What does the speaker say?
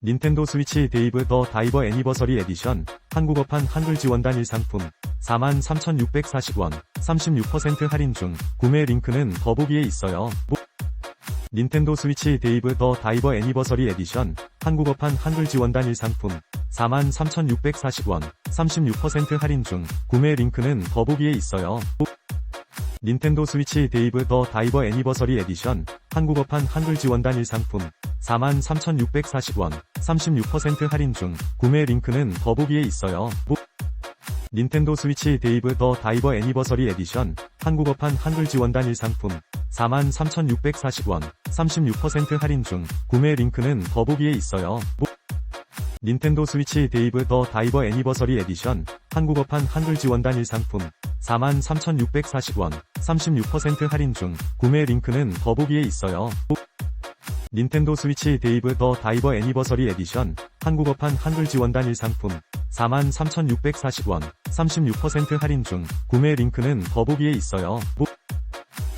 닌텐도 스위치 데이브 더 다이버 애니버서리 에디션 한국어판 한글 지원단 1상품 43,640원 36% 할인 중 구매 링크는 더보기에 있어요. 닌텐도 스위치 데이브 더 다이버 애니버서리 에디션 한국어판 한글 지원단 1상품 43,640원 36% 할인 중 구매 링크는 더보기에 있어요. 닌텐도 스위치 데이브 더 다이버 애니버서리 에디션 한국어판 한글 지원단 1상품 43,640원 36% 할인 중 구매 링크는 더보기에 있어요. 닌텐도 스위치 데이브 더 다이버 애니버서리 에디션 한국어판 한글 지원단 1상품 43,640원 36% 할인 중 구매 링크는 더보기에 있어요. 닌텐도 스위치 데이브 더 다이버 애니버서리 에디션 한국어판 한글 지원단 1상품 43,640원 36% 할인 중 구매 링크는 더보기에 있어요. 닌텐도 스위치 데이브 더 다이버 애니버서리 에디션 한국어판 한글 지원단 1상품 43,640원 36% 할인 중 구매 링크는 더보기에 있어요.